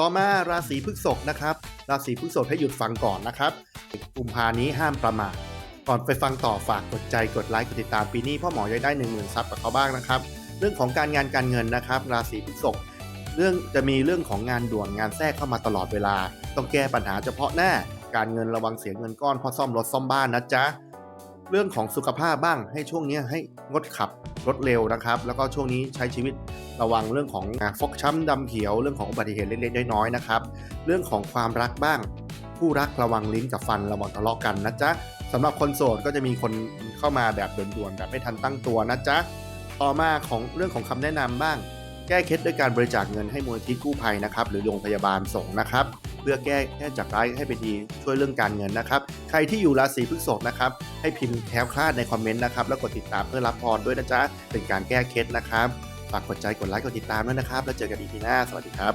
ต่อมาราศีพฤษภนะครับ ราศีพฤษภให้หยุดฟังก่อนนะครับกุมภานี้ห้ามประมาทก่อนไปฟังต่อฝากกดใจกดไลค์กดติดตามปีนี้พ่อหมอจะได้หนึ่งหมื่นซับกับเขาบ้างนะครับ เรื่องของการงานการเงินนะครับ ราศีพฤษภเรื่องจะมีเรื่องของงานด่วนงานแทรกเข้ามาตลอดเวลา ต้องแก้ปัญหาเฉพาะหน้า การเงินระวังเสียเงินก้อนเพราะซ่อมรถซ่อมบ้านนะจ๊ะเรื่องของสุขภาพบ้างให้ช่วงนี้ให้งดขับ รถเร็วนะครับ แล้วก็ช่วงนี้ใช้ชีวิตระวังเรื่องของฟกช้ำดำเขียว เรื่องของอุบัติเหตุเล็กๆน้อยๆนะครับ เรื่องของความรักบ้าง ผู้รักระวังลิ้นกับฟันระวังทะเลาะกันนะจ๊ะสำหรับคนโสดก็จะมีคนเข้ามาแบบด่วนๆแบบไม่ทันตั้งตัวนะจ๊ะต่อมาของเรื่องของคำแนะนำบ้าง แก้เคล็ดด้วยการบริจาคเงินให้มูลนิธิกู้ภัยนะครับหรือโรงพยาบาลส่งนะครับ พื่อแก้แก้จากร้ายให้เป็นดีช่วยเรื่องการเงินนะครับ ใครที่อยู่ราศีพฤษภนะครับ ให้พิมพ์แคล้วคลาดในคอมเมนต์นะครับ แล้วกดติดตามเพื่อรับพรด้วยนะจ๊ะเป็นการแก้เคล็ดนะครับฝากกดใจกดไลค์กดติดตามด้วยนะครับ แล้วเจอกันอีพีหน้าสวัสดีครับ